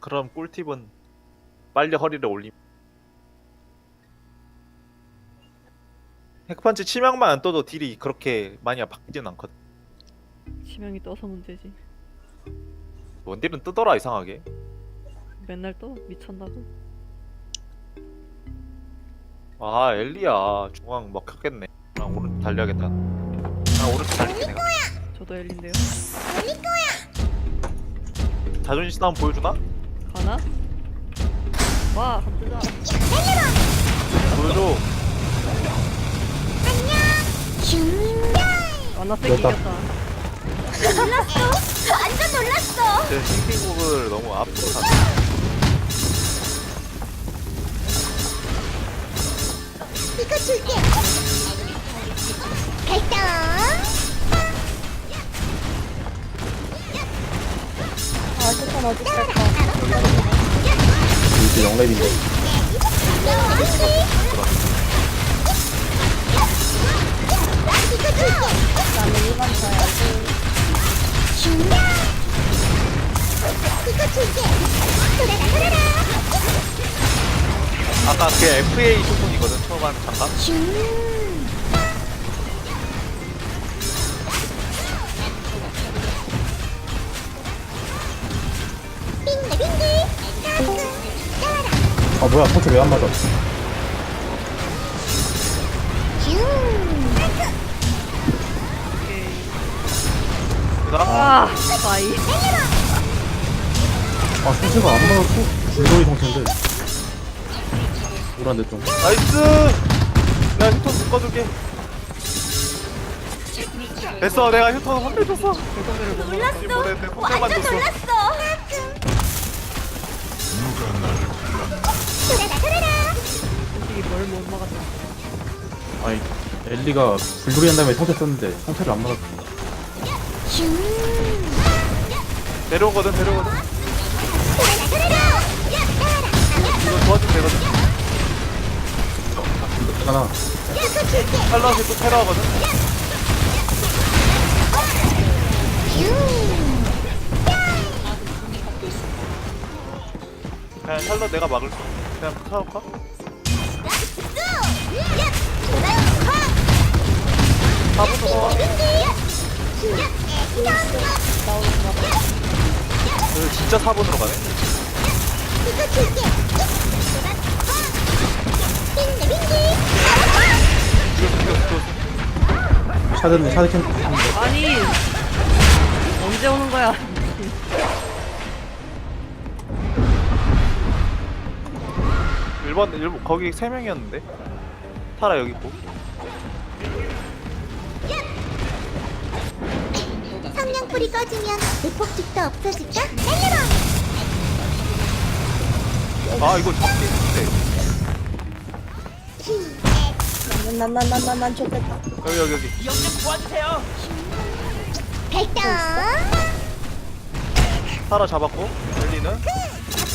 그럼 꿀팁은 빨리 허리를 올림. 핵펀치 치명만 안 떠도 딜이 그렇게 많이 바뀌진 않거든. 치명이 떠서 문제지. 원딜은 뜨더라 이상하게. 맨날 떠 미쳤나고. 아 엘리야 중앙 먹혔겠네. 아 오른 달려야겠다. 아 오른쪽 달릴게 내가. 저도 엘린데요. 자존심 싸움 보여주나? 가나? 와, 갑자자. 보여줘. 만나 세기 됐다. 이겼다. 완전 놀랐어. 제 신기국을 너무 앞으로 가. 이거 줄게. 발동. 아, 좋다, 어디 있을까? 이제 영랩인데. 아까 그 FA 소통이거든 처음 한장 뭐야 포트 왜 안 맞아 준. 그다음 아, 바이. 아안 맞았어 불도이 성체인데 우란데 좀 나이스. 내가 휴톤 묶어줄게. 됐어 내가 휴톤. 결정대를 못 먹어. 이 못했는데 혼내만 완전 줬어. 놀랐어. 솔직히 뭘못 막았다. 아니 엘리가 불도이 한 다음에 성체 썼는데 성체를 안 맞았어 준. 데려오거든 데려오거든. 이거 도와주면 되거든. 하나. 탈락이 또 테러하거든. 준. 그냥 샬럿 내가 막을게. 그냥 타올까? 진짜 4번으로 가네. 샤드는 샤드 캠 아니, 언제 오는 거야? 일본 일본 거기 세 명이었는데. 타라 여기 있고. 성냥불이 꺼지면 대폭죽도 없어질까? 날려라! 아 이거 잡기 힘든데. 난난난난난 좋겠다. 여기 여기 여기. 발동! 타라 잡았고. 엘리는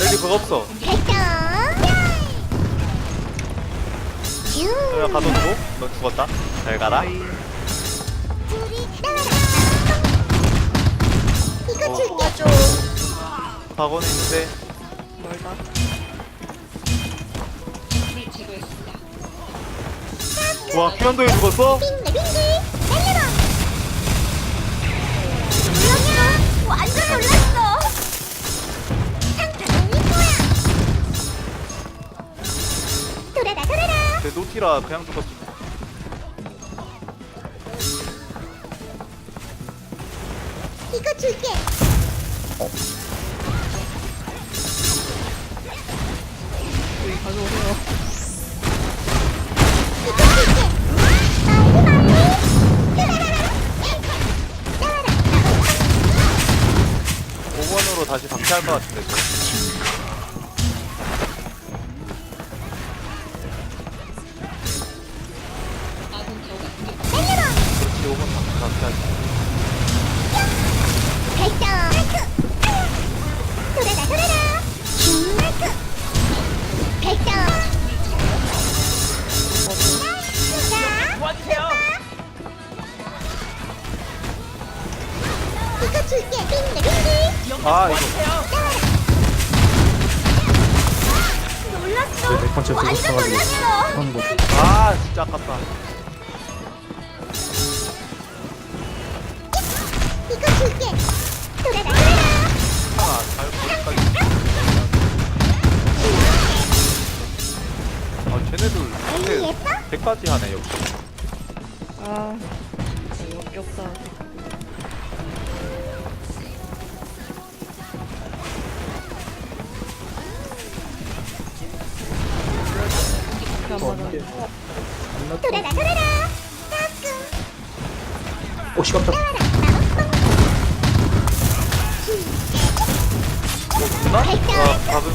엘리 그거 없어. 발동! 내가 쭉! 가둬두고 너 죽었다. 잘 가라. 가고는 있는데 멀다. 와 키언도에 죽었어? 빙글빙글! 날려라! 여기로! 완전 놀랐어! 상타는 이거야! 돌아라 돌아라! 내 노티라 그냥 죽었어. 이거 줄게! 여기 가져오세요. 이거 줄게! 빨리 빨리! 따라라! 5번으로 다시 박차할 것 같은데. 저. 100까지 하네 역시 아 역겹다. 돌아라 돌아라. 오, 씨, 깜짝. 누나? 아돌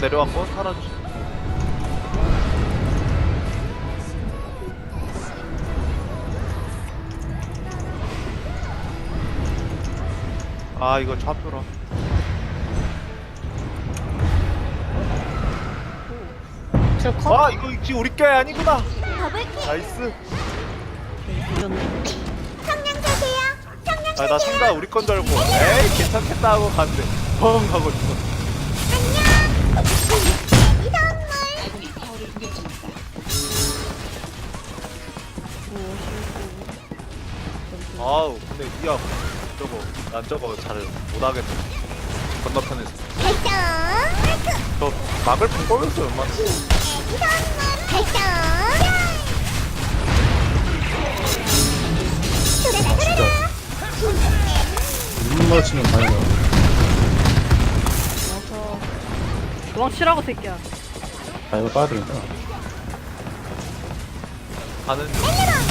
내려왔고 조심 아 이거 좌표라 아 이거 지금 우리 게 아니구나. 나이스. 늦었네 성냥 자세요. 성냥 아나 상가 우리 건 줄 알고. 에이 괜찮겠다 하고 갔는데. 펑 하고 죽었어 아우 근데 니야 저거 난 저거 잘 못하겠네 건너편에서 발동 저 막을 품 꺼였어 얼마나 이 선물 발동 돌아라 아, 돌아라 진짜. 눈 마주치면 다행이야. 와서 도망치라고 새끼야 아, 이거 빠야 되겠다. 가는 중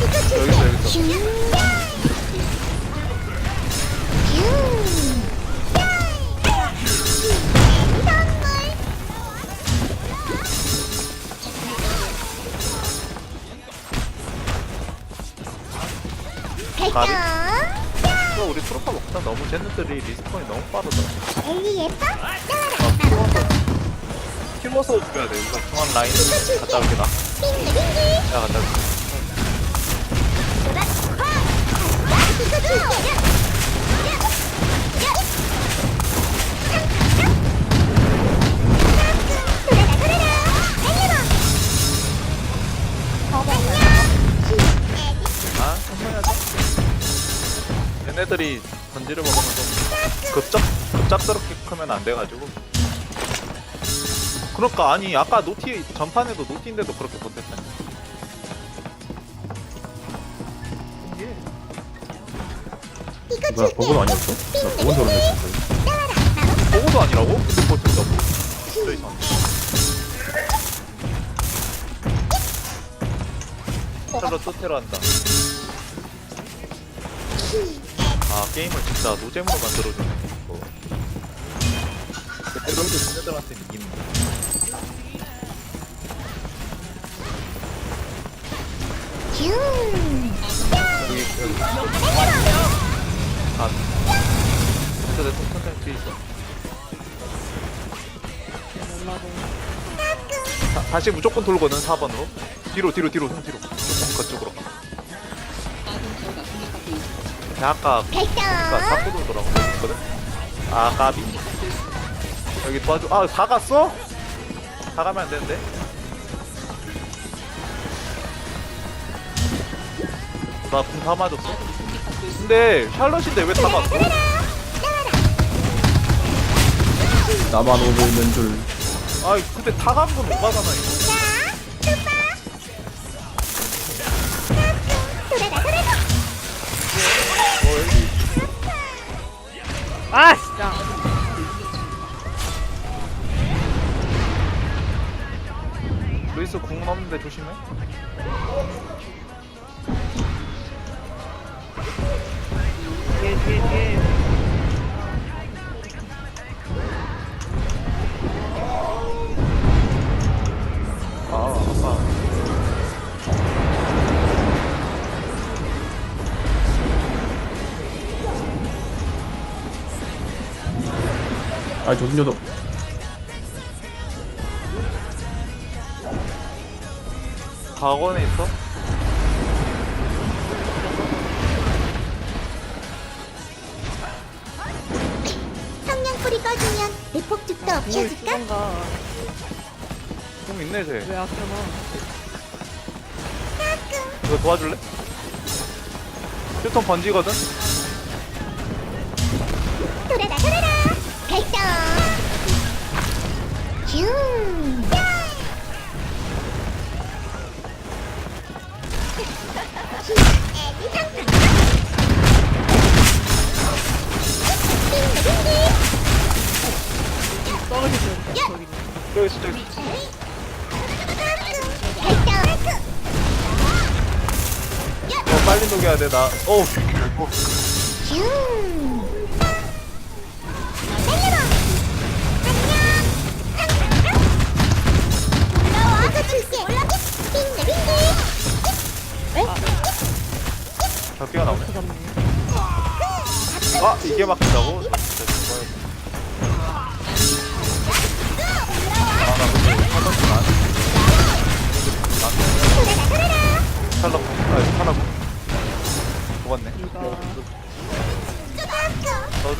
여기 있어 여기 있어. 이 발동 또 우리 트로파 먹다. 너무 쟤네들이 리스폰이 너무 빠르다. 엘리 예뻐? 아 키워서 키워서 죽여야 돼. 이거 중앙 라인 갔다 올게 나 빙글빙글 야 갔다 올게 얘네들이 던지를 먹으면서 급작 급작스럽게 크면 안 돼가지고. 그러니까 아니 아까 노티 전판에도 노티인데도 그렇게 못했네 뭐야, 줄게 버그도 아니었어? 나 보건 줄 알았네. 보고도 아니라고? 근데 버텼다고 진짜 이상 찰러 토테로 한다. 아 게임을 진짜 노잼으로 만들어주네 이거. 그때도 해도 쟤네들한테 이기는 슝 여기 여기 아. 진짜 내 손편장 뒤에 있어. 다, 다시 무조건 돌거든 4번으로. 뒤로 뒤로 뒤로 형 뒤로. 그쪽으로. 가 근데 아까 그니까 사고 돌더라고. 있거든 아 까비. 여기 도와줘. 아 다 갔어? 다 가면 안 되는데. 나궁다 맞았어 근데 샬럿인데 왜다 갔어? 나만 오고 있는 줄. 아이 근데 다간건 오바잖아 이거 아 진짜 루이스 궁은 없는데 조심해. 아 조심조도 학원에 있어? 성냥불이 꺼지면 내 폭죽도 공을 없애줄까? 쓰던가 궁 있네 쟤. 왜 아껴놔 이거 도와줄래? 휴톤 번지거든? 돌아라 돌아라 발동 상품 떨어지죠 저기 저기 있어 저기 있어. 발동 어 빨리 녹여야 돼 나. 어우. 벽기가 나오네. 잡네 아 이게 막힌다고? 아나 근데. 돌아라 돌아라 살렸고. 아 살렸고. 죽었네. 너도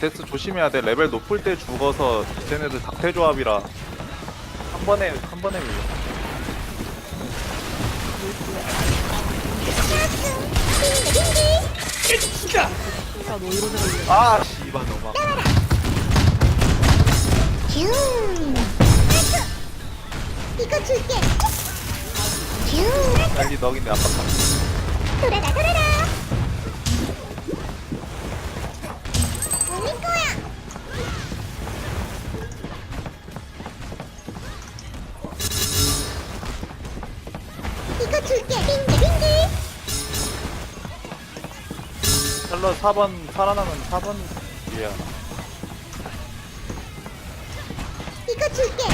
덱스 조심해야 돼. 레벨 높을 때 죽어서 쟤네들 닥태 조합이라 한 번에 한 번에 밀려. 아 씨발 너무 아파. 이거 줄게 슝 빨리 너긴데 아팠다. 돌아라 돌아라 4번 살아남은 4번 이야. 이거 줄게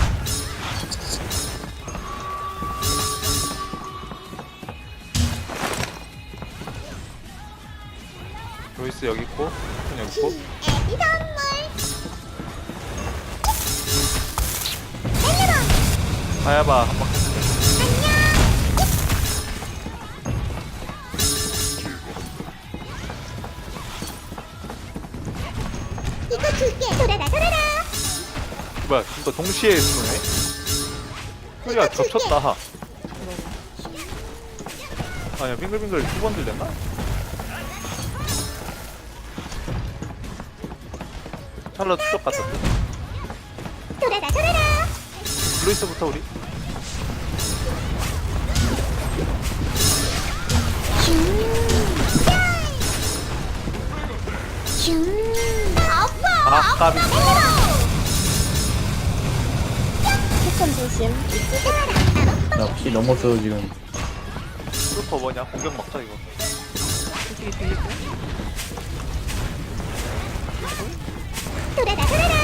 로이스 여기 있고, 큰 여기 있고. 애기 선물 달려라 하야바 한 번. 뭐야, 진짜 동시에 쓰네. 소리가 겹쳤다. 아니야, 빙글빙글 두 번 들렸나? 찰러 추적 같았어. 돌아라 돌아라 루이스부터 우리. 슝 아파 아, 까비. 패턴 조심 나피 넘었어 지금 슈퍼 뭐냐? 공격 막자 이거. 솔직히 들리고. 돌아라 돌아라.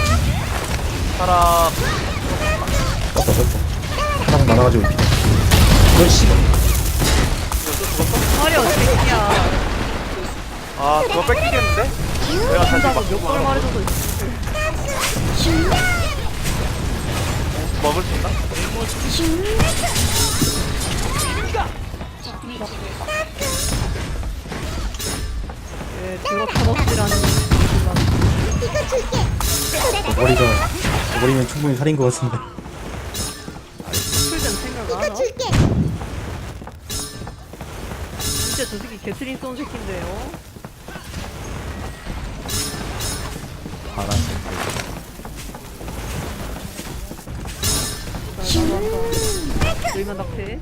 사람 떴다 떴다 사람 많아가지고 이런 씨발 화려 새끼야 아 그거 뺏기겠는데? 내가 다시 막 몇번 말해줘도 슝 먹을 수 있나? 왜 돌아라 머리가 머리면 충분히 살인 것 같은데 풀된 생각 안 이거 하나? 줄게 진짜 저 새끼 개트린 쏜 새끼인데요 너희만 낙태.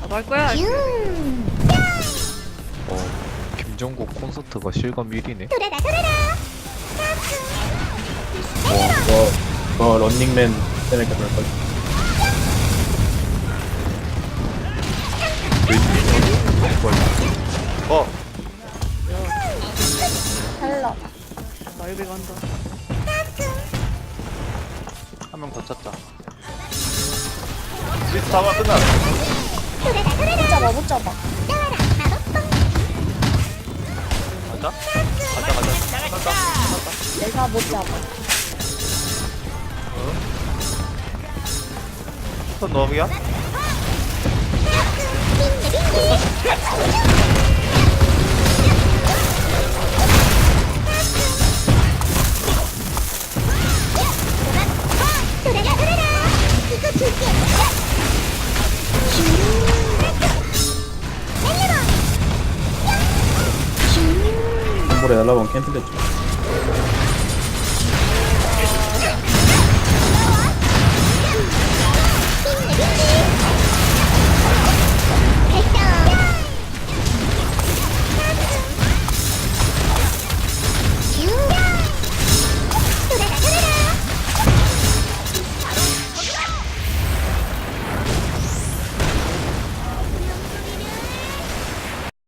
나도 할 거야. 슝 어, 김종국 콘서트가 실감 1위네. 돌아라 돌아라 뭐, 뭐 런닝맨 때니까 그럴 걸 어 달러 날배 간다. 한명더 찼다 리스트 하면 끝나. 못 잡아 못 잡아. 가자. 가자 가자. 가자. 내가 못 잡아. 손 너비야? 물에 날라온 캔슬됐죠